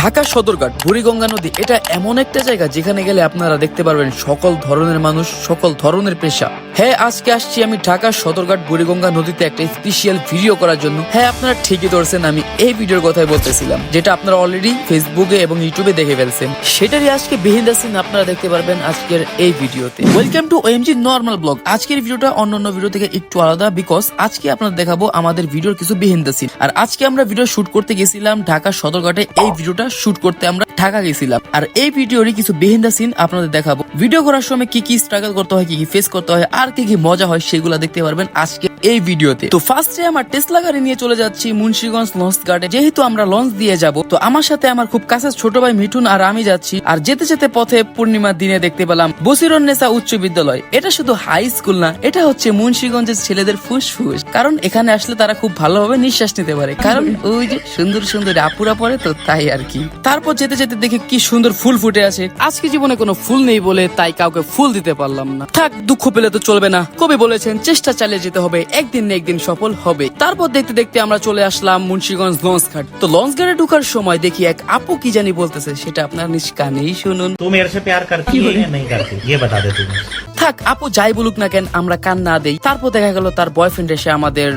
ঢাকা সদরঘাট, বুড়িগঙ্গা নদী, এটা এমন একটা জায়গা যেখানে গেলে আপনারা দেখতে পারবেন সকল ধরনের মানুষ, সকল ধরনের পেশা। হ্যাঁ আজকে আসছি আমি ঢাকার সদরঘাট বুড়িগঙ্গা নদীতে একটা স্পেশাল ভিডিও করার জন্য। হ্যাঁ আপনারা ঠিকই ধরছেন, আমি এই ভিডিওর কথাই বলতেছিলাম, যেটা আপনারা অলরেডি ফেসবুকে এবং ইউটিউবে দেখে ফেলছেন। সেটারই আজকে বিহিন সিন আপনারা দেখতে পারবেন আজকের এই ভিডিওতে welcome to OMG normal blog আজকের ভিডিওটা অন্যান্য ভিডিও থেকে একটু আলাদা বিকজ আজকে আপনাদের দেখাবো আমাদের ভিডিওর কিছু বিহিন সিন আর আজকে আমরা ভিডিও শুট করতে গেছিলাম ঢাকা সদরঘাটে, এই ভিডিওটা শুট করতে আমরা ঢাকা গেছিলাম। আর এই ভিডিওরই কিছু বেহিন্দা সিন আপনাদের দেখাবো। ভিডিও করার সময় কি কি স্ট্রাগল করতে হয়, কি কি ফেস করতে হয়, আর কি কি মজা হয়, সেগুলো দেখতে পারবেন আজকে। এই ভিডিওতে। তো ফার্স্টে আমার টেসলা গাড়ি নিয়ে চলে যাচ্ছি মুন্সিগঞ্জ লঞ্চ ঘাটে যেহেতু আমরা লঞ্চ দিয়ে যাব, তো আমার সাথে আমার খুব কাছের ছোট ভাই মিঠুন আর আমি যাচ্ছি। আর যেতে যেতে পথে পূর্ণিমার দিনে দেখতে পেলাম বসিরন্নেসা উচ্চ বিদ্যালয়। এটা শুধু হাই স্কুল না, এটা হচ্ছে মুন্সিগঞ্জের ছেলেদের ফুসফুস। কারণ এখানে আসলে তারা খুব ভালোভাবে নিঃশ্বাস নিতে পারে। কারণ ওই যে সুন্দর সুন্দর আপুরা পরে তো তাই আর কি। তারপর যেতে যেতে দেখি কি সুন্দর ফুল ফুটে আছে। আজকে জীবনে কোনো ফুল নেই বলে তাই কাউকে ফুল দিতে পারলাম না। থাক, দুঃখ পেলে তো চলবে না। কবি বলেছেন, চেষ্টা চালিয়ে যেতে হবে একদিন না একদিন সফল হবে তারপর দেখতে দেখতে আমরা চলে আসলাম মুন্সিগঞ্জ লঞ্চ ঘাট তো লঞ্চ ঘাটে ঢুকার সময় দেখি এক আপু কি জানি বলতেছে সেটা আপনার নিজ কানেই শুনুন तू मेरे से प्यार करती है या नहीं करती ये बता दे तू मुझे। থাক আপু যাই বলুক না কেন আমরা কান না দেই তারপর দেখা গেল তার বয়ফ্রেন্ড এসে আমাদের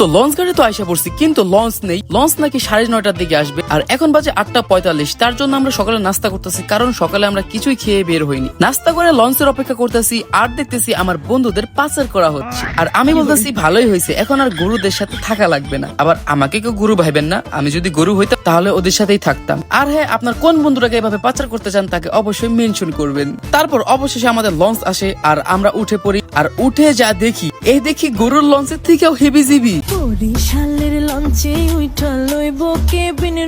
তো লঞ্চ গাড়ি তো আইসা পড়ছি, কিন্তু লঞ্চ নেই। লঞ্চ নাকি সাড়ে নয়টার দিকে আসবে। আর এখন বাজে আটটা পঁয়তাল্লিশ। তার জন্য আমরা সকালে নাস্তা করতেছি, কারণ সকালে আমরা কিছুই খেয়ে বের হইনি। নাস্তা করে লঞ্চের অপেক্ষা করতেছি, আর দেখতেছি আমার বন্ধুদের পাচার করা হচ্ছে। আর আমি বলতেছি, ভালোই হয়েছে এখন আর গরুদের সাথে থাকা লাগবে না। আবার আমাকে কেউ গরু ভাইবেন না, আমি যদি গরু হইতাম, তাহলে ওদের সাথেই থাকতাম। আর হ্যাঁ আপনার কোন বন্ধুটাকে এভাবে পাচার করতে চান, তাকে অবশ্যই মেনশন করবেন। তারপর অবশেষে আমাদের লঞ্চ আসে, আর আমরা উঠে পড়ি আর উঠে যা দেখি এই দেখি গরুর লঞ্চের থেকেও হেভি জিবি। বরিশালের লঞ্চে উইঠা লইব কেবিন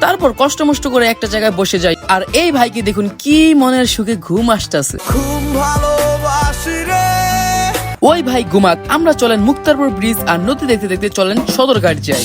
তারপর কষ্ট মষ্ট করে একটা জায়গায় বসে যাই। আর এই ভাইকে দেখুন কি মনের সুখে ঘুম আসতেছে। ওই ভাই ঘুমাক আমরা চলেন মুক্তারপুর ব্রিজ আর নদী দেখতে দেখতে চলেন সদরঘাট যাই।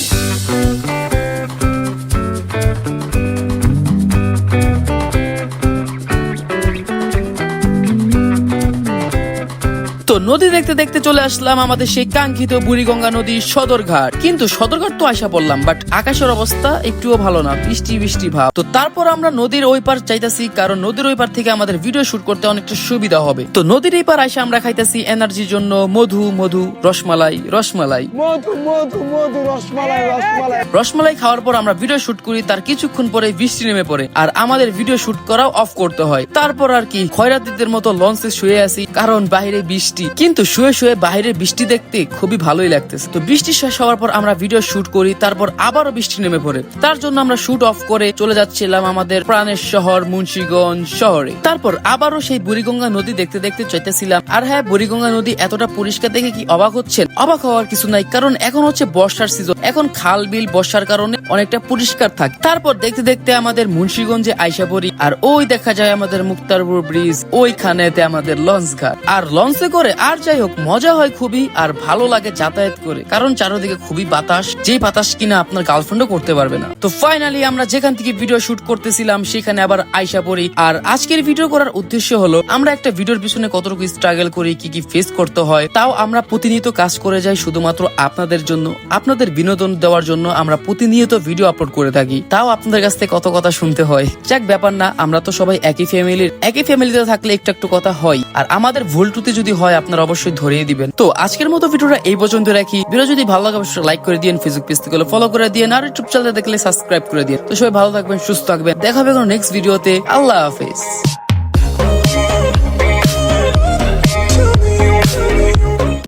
তো নদী দেখতে দেখতে চলে আসলাম আমাদের সেই কাঙ্ক্ষিত বুড়িগঙ্গা নদী সদরঘাট। কিন্তু সদরঘাট তো আসা পড়লাম বাট আকাশের অবস্থা একটুও ভালো না বৃষ্টি বৃষ্টি ভাব। তো তারপর আমরা নদীর ওই পার চাইতাছি কারণ নদীর ওই পার থেকে আমাদের ভিডিও শুট করতে অনেকটা সুবিধা হবে। তো নদীর এই পার এসে আমরা খাইতেছি এনার্জির জন্য মধু মধু রসমালাই রসমালাই। মধু মধু মধু রসমালাই রসমালাই। রসমালাই খাওয়ার পর আমরা ভিডিও শুট করি তার কিছুক্ষণ পরে বৃষ্টি নেমে পড়ে আর আমাদের ভিডিও শুট করাও অফ করতে হয়। তারপর আর কি খয়রাতিদের মতো লঞ্চে শুয়ে আছি কারণ বাইরে বৃষ্টি কিন্তু শুয়ে শুয়ে বাইরে বৃষ্টি দেখতে খুবই ভালোই লাগতেছে। তো বৃষ্টি শেষ হওয়ার পর আমরা ভিডিও শুট করি, তারপর আবারও বৃষ্টি নেমে পড়ে। তার জন্য আমরা শুট অফ করে চলে যাচ্ছিলাম আমাদের প্রাণের শহর মুন্সিগঞ্জ শহরে। তারপর আবারও সেই বুড়িগঙ্গা নদী দেখতে দেখতে চাইতেছিলাম। আর হ্যাঁ বুড়িগঙ্গা নদী এতটা পরিষ্কার দেখে কি অবাক হচ্ছেন? অবাক হওয়ার কিছু নাই, কারণ এখন হচ্ছে বর্ষার সিজন এখন খাল বিল বর্ষার কারণে অনেকটা পরিষ্কার থাকে। তারপর দেখতে দেখতে আমাদের মুন্সিগঞ্জে আইসা পড়ি, আর ওই দেখা যায় আমাদের মুক্তারপুর ব্রিজ, ওইখানেতে আমাদের লঞ্চ ঘাট। আর লঞ্চে করে আর যাই হোক, মজা হয় খুবই, আর ভালো লাগে যাতায়াত করে। কারণ চারদিকে খুবই বাতাস যে বাতাস কিনা আপনার গার্লফ্রেন্ডও করতে পারবে না। তো ফাইনালি আমরা যেখান থেকে ভিডিও শুট করতেছিলাম, সেখানে আবার আইসা পড়ি। আর আজকের ভিডিও করার উদ্দেশ্য হলো, আমরা একটা ভিডিওর পিছনে কতটুকু স্ট্রাগল করি, কি কি ফেস করতে হয়, তাও আমরা প্রতিনিয়ত কাজ করে যাই শুধুমাত্র আপনাদের জন্য। আপনাদের বিনোদন দেওয়ার জন্য আমরা প্রতিনিয়ত ভিডিও আপলোড করে থাকি। তাও আপনাদের কাছ থেকে কত কথা শুনতে হয়। যাক, ব্যাপার না, আমরা তো সবাই একই ফ্যামিলির একই ফ্যামিলিতে থাকলে একটু একটু কথা হয়। আর আমাদের ভুল ত্রুটি যদি হয়, আপনারা অবশ্যই ধরিয়ে দিবেন। তো, আজকের মতো ভিডিওটা এই পর্যন্ত রাখি। ভিডিও যদি ভালো লাগে, অবশ্যই লাইক করে দিন ফেসবুক পেজ থেকে ফলো করে দিন আর ইউটিউব চ্যানেল দেখলে সাবস্ক্রাইব করে দিন তো সবাই ভালো থাকবেন, সুস্থ থাকবেন। দেখা হবে নেক্সট ভিডিওতে আল্লাহ হাফেজ।